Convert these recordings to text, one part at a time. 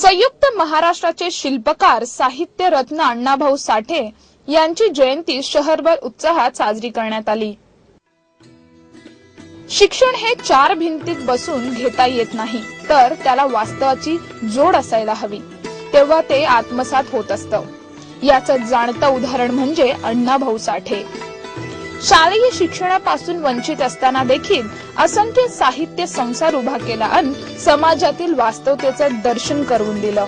संयुक्त महाराष्ट्राचे शिल्पकार साहित्य रत्न अण्णाभाऊ साठे यांची जयंती शहरभर उत्साहात साजरी करण्यात आली. शिक्षण हे चार भिंतीत बसून घेता येत नाही तर त्याला वास्तवाची जोड असायला हवी. तेव्हा ते आत्मसात होत असतं. याचं जाणतं उदाहरण म्हणजे अण्णाभाऊ साठे. शालेय शिक्षणापासून वंचित असताना देखील असंख्य साहित्य संसार उभा केला आणि समाजातील वास्तवतेचं दर्शन करून दिलं.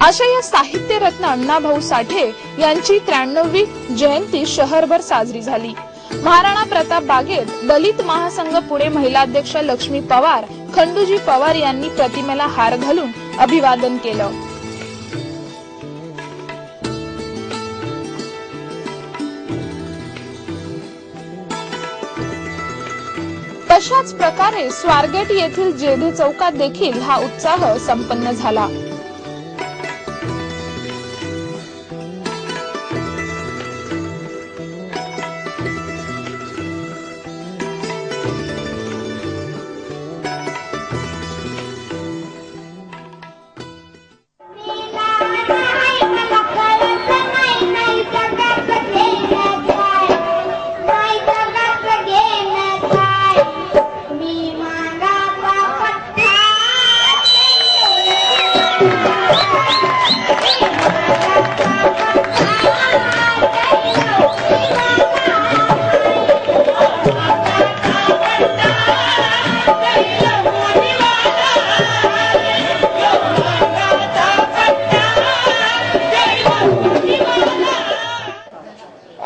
अशा या साहित्य रत्न अण्णाभाऊ साठे यांची त्र्याण्णवी जयंती शहरभर साजरी झाली. महाराणा प्रताप बागेत दलित महासंघ पुणे महिला अध्यक्ष लक्ष्मी पवार खंडूजी पवार यांनी प्रतिमेला हार घालून अभिवादन केलं. अशाच प्रकारे स्वारगेट येथील जेधे चौकात देखील हा उत्साह संपन्न झाला.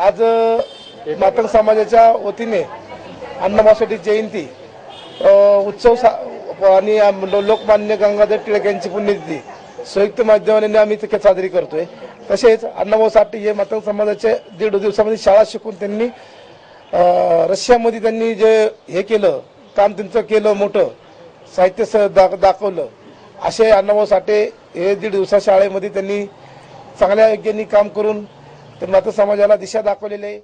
आज मातंग समाजाच्या वतीने अण्णाभाऊसाठी जयंती उत्सव सा- आणि लो- लोकमान्य गंगाधर टिळक यांची पुण्यतिथी संयुक्त माध्यमाने आम्ही तिथे साजरी करतोय. तसेच अण्णाभाऊ साठे हे मातंग समाजाचे दीड दिवसामध्ये शाळा शिकून त्यांनी रशियामध्ये त्यांनी जे हे केलं काम त्यांचं केलं मोठं साहित्य स- दा- दाखवलं असे अण्णाभाऊ साठे हे दीड दिवसा शाळेमध्ये त्यांनी चांगल्या योग्यांनी काम करून तर मात्र समाजाला दिशा दाखवलेली आहे.